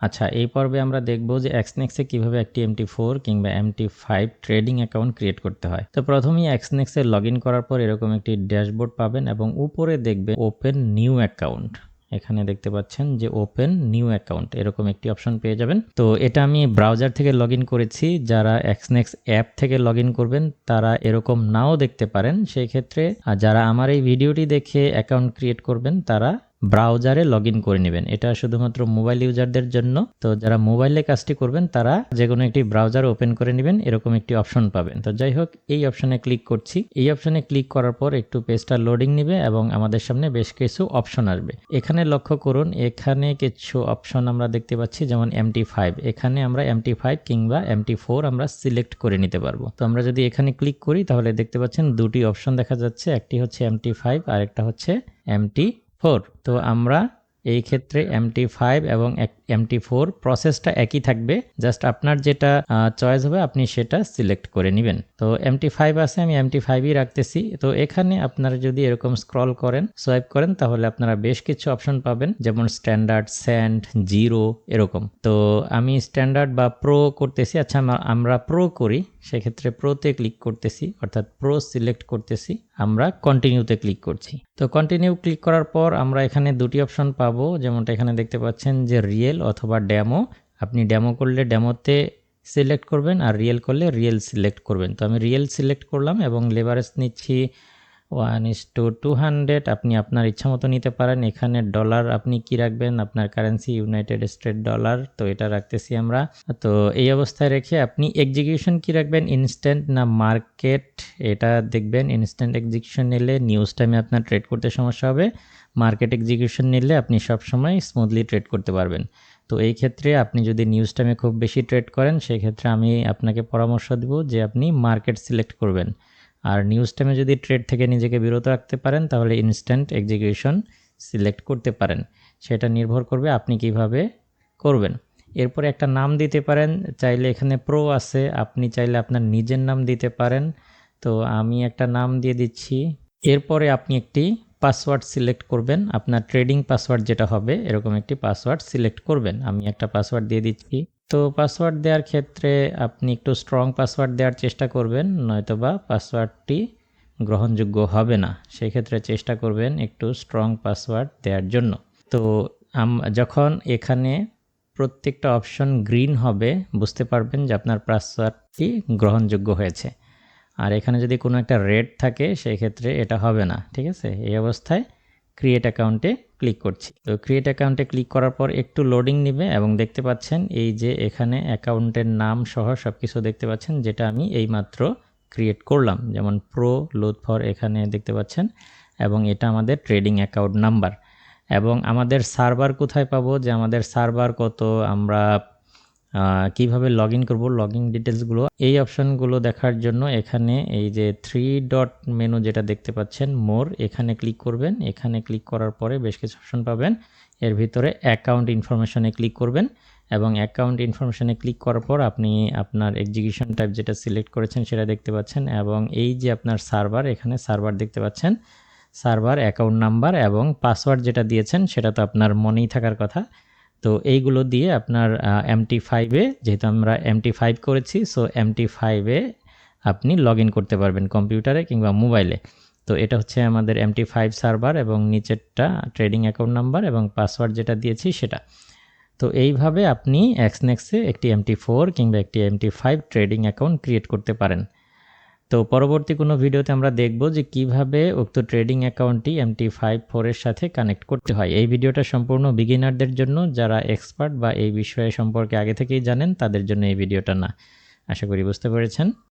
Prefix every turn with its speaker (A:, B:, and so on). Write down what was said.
A: আচ্ছা এই পর্বে আমরা দেখব যে এক্সনেক্সে কীভাবে একটি এমটি ফোর কিংবা MT five trading account create করতে হয়। তো প্রথমেই এক্সনেক্সে লগ ইন করার পর এরকম একটি ড্যাশবোর্ড পাবেন এবং উপরে দেখবে ওপেন নিউ অ্যাকাউন্ট এখানে দেখতে পাচ্ছেন যে ওপেন নিউ অ্যাকাউন্ট এরকম একটি অপশন পেয়ে যাবেন। তো এটা আমি ব্রাউজার থেকে লগ করেছি। যারা এক্সনেক্স অ্যাপ থেকে লগ করবেন, তারা এরকম নাও দেখতে পারেন। সেই ক্ষেত্রে, আর যারা আমার এই ভিডিওটি দেখে অ্যাকাউন্ট ক্রিয়েট করবেন, তারা ব্রাউজারে লগ ইন করে নেবেন। এটা শুধুমাত্র মোবাইল ইউজারদের জন্য। তো যারা মোবাইলে কাজটি করবেন, তারা যে কোনো একটি ব্রাউজার ওপেন করে নেবেন, এরকম একটি অপশন পাবেন। তো যাই হোক, এই অপশনে ক্লিক করছি। এই অপশনে ক্লিক করার পর একটু পেজটা লোডিং নেবে এবং আমাদের সামনে বেশ কিছু অপশন আসবে। এখানে লক্ষ্য করুন, এখানে কিছু অপশন আমরা দেখতে পাচ্ছি, যেমন এমটি ফাইভ এখানে আমরা এমটি ফাইভ কিংবা এমটি ফোর আমরা সিলেক্ট করে নিতে পারব। তো আমরা যদি এখানে ক্লিক করি, তাহলে দেখতে পাচ্ছেন দুটি অপশন দেখা যাচ্ছে। একটি হচ্ছে এমটি ফাইভ আর একটা হচ্ছে এমটি ফোর। তো আমরা এই ক্ষেত্রে এমটি ফাইভ এবং এমটি ফোর প্রসেসটা একই থাকবে জাস্ট আপনার যেটা চয়েস হবে, আপনি সেটা সিলেক্ট করে নেবেন। তো এমটি ফাইভ আছে, আমি এমটি ফাইভই রাখতেছি। তো এখানে আপনারা যদি এরকম স্ক্রল করেন সোয়াইপ করেন, তাহলে আপনারা বেশ কিছু অপশন পাবেন, যেমন স্ট্যান্ডার্ড স্যান্ড জিরো এরকম। তো আমি স্ট্যান্ডার্ড বা প্রো করতেছি আচ্ছা আমরা প্রো করি, সেক্ষেত্রে প্রোতে ক্লিক করতেছি, অর্থাৎ প্রো সিলেক্ট করতেছি, আমরা কন্টিনিউতে ক্লিক করছি। তো কন্টিনিউ ক্লিক করার পর আমরা এখানে দুটি অপশন পাবো, যেমনটা এখানে দেখতে পাচ্ছেন যে রিয়েল অথবা ড্যামো আপনি ড্যামো করলে ড্যামোতে সিলেক্ট করবেন আর রিয়েল করলে রিয়েল সিলেক্ট করবেন। তো আমি রিয়েল সিলেক্ট করলাম এবং লেবারেস নিচ্ছি one is to two hundred আপনি আপনার ইচ্ছা মতো নিতে পারেন। এখানে ডলার আপনি কি রাখবেন? আপনার কারেন্সি ইউনাইটেড স্টেট ডলার তো এটা রাখতেছি আমরা। তো এই অবস্থায় রেখে আপনি এক্সিকিউশন কি রাখবেন? ইনস্ট্যান্ট না মার্কেট এটা দেখবেন ইনস্ট্যান্ট এক্সিকিউশন নিলে নিউজ টাইমে আপনার ট্রেড করতে সমস্যা হবে। মার্কেট এক্সিকিউশন নিলে আপনি সবসময় স্মুথলি ট্রেড করতে পারবেন। তো এই ক্ষেত্রে আপনি যদি নিউজ টাইমে খুব বেশি ট্রেড করেন, সেক্ষেত্রে আমি আপনাকে পরামর্শ দেব যে আপনি মার্কেট সিলেক্ট করবেন। আর নিউজ টাইমে যদি ট্রেড থেকে নিজেকে বিরত রাখতে পারেন, তাহলে ইনস্ট্যান্ট এক্সিকিউশন সিলেক্ট করতে পারেন। সেটা নির্ভর করবে আপনি কীভাবে করবেন। এরপরে একটা নাম দিতে পারেন, চাইলে এখানে প্রো আছে, আপনি চাইলে আপনার নিজের নাম দিতে পারেন। তো আমি একটা নাম দিয়ে দিচ্ছি। এরপরে আপনি একটি পাসওয়ার্ড সিলেক্ট করবেন, আপনার ট্রেডিং পাসওয়ার্ড যেটা হবে, এরকম একটি পাসওয়ার্ড সিলেক্ট করবেন। আমি একটা পাসওয়ার্ড দিয়ে দিচ্ছি। তো পাসওয়ার্ড দেওয়ার ক্ষেত্রে আপনি একটু স্ট্রং পাসওয়ার্ড দেওয়ার চেষ্টা করবেন, নয়তোবা পাসওয়ার্ডটি গ্রহণযোগ্য হবে না। সেক্ষেত্রে চেষ্টা করবেন একটু স্ট্রং পাসওয়ার্ড দেওয়ার জন্য। তো যখন এখানে প্রত্যেকটা অপশন গ্রিন হবে, বুঝতে পারবেন যে আপনার পাসওয়ার্ডটি গ্রহণযোগ্য হয়েছে। আর এখানে যদি কোনো একটা রেড থাকে সেই ক্ষেত্রে এটা হবে না, ঠিক আছে? এই অবস্থায় ক্রিয়েট অ্যাকাউন্টে ক্লিক করছি। তো ক্রিয়েট অ্যাকাউন্টে ক্লিক করার পর একটু লোডিং নেবে এবং দেখতে পাচ্ছেন এই যে এখানে অ্যাকাউন্টের নাম সহ সব কিছু দেখতে পাচ্ছেন, যেটা আমি এইমাত্র ক্রিয়েট করলাম। যেমন প্রো লোড ফর এখানে দেখতে পাচ্ছেন এবং এটা আমাদের ট্রেডিং অ্যাকাউন্ট নাম্বার এবং আমাদের সার্ভার কোথায় পাবো? যে আমাদের সার্ভার কত? আমরা কীভাবে লগ ইন করব লগ ইন ডিটেলসগুলো এই অপশানগুলো দেখার জন্য এখানে এই যে থ্রি ডট মেনু যেটা দেখতে পাচ্ছেন মোর এখানে ক্লিক করবেন। এখানে ক্লিক করার পরে বেশ কিছু অপশন পাবেন। এর ভিতরে অ্যাকাউন্ট ইনফরমেশনে ক্লিক করবেন এবং অ্যাকাউন্ট ইনফরমেশনে ক্লিক করার পর আপনি আপনার এক্সিকিউশন টাইপ যেটা সিলেক্ট করেছেন সেটা দেখতে পাচ্ছেন এবং এই যে আপনার সার্ভার এখানে সার্ভার দেখতে পাচ্ছেন। সার্ভার অ্যাকাউন্ট নাম্বার এবং পাসওয়ার্ড যেটা দিয়েছেন সেটা তো আপনার মনেই থাকার কথা। তো এইগুলো দিয়ে আপনার এমটি ফাইভে যেহেতু আমরা এমটি ফাইভ করেছি সো এমটি ফাইভে আপনি লগ ইন করতে পারবেন কম্পিউটারে কিংবা মোবাইলে তো এটা হচ্ছে আমাদের এমটি ফাইভ সার্ভার এবং নিচেরটা ট্রেডিং অ্যাকাউন্ট নাম্বার এবং পাসওয়ার্ড যেটা দিয়েছি সেটা। তো এইভাবে আপনি এক্সনেক্সে একটি এমটি ফোর কিংবা একটি MT five trading account create করতে পারেন। তো পরবর্তী কোনো ভিডিওতে আমরা দেখব যে কীভাবে উক্ত ট্রেডিং অ্যাকাউন্টটি এম টি ফাইভ ফোরের সাথে কানেক্ট করতে হয়। এই ভিডিওটা সম্পূর্ণ বিগিনারদের জন্য, যারা এক্সপার্ট বা এই বিষয়ে সম্পর্কে আগে থেকেই জানেন, তাদের জন্য এই ভিডিওটা না। আশা করি বুঝতে পেরেছেন।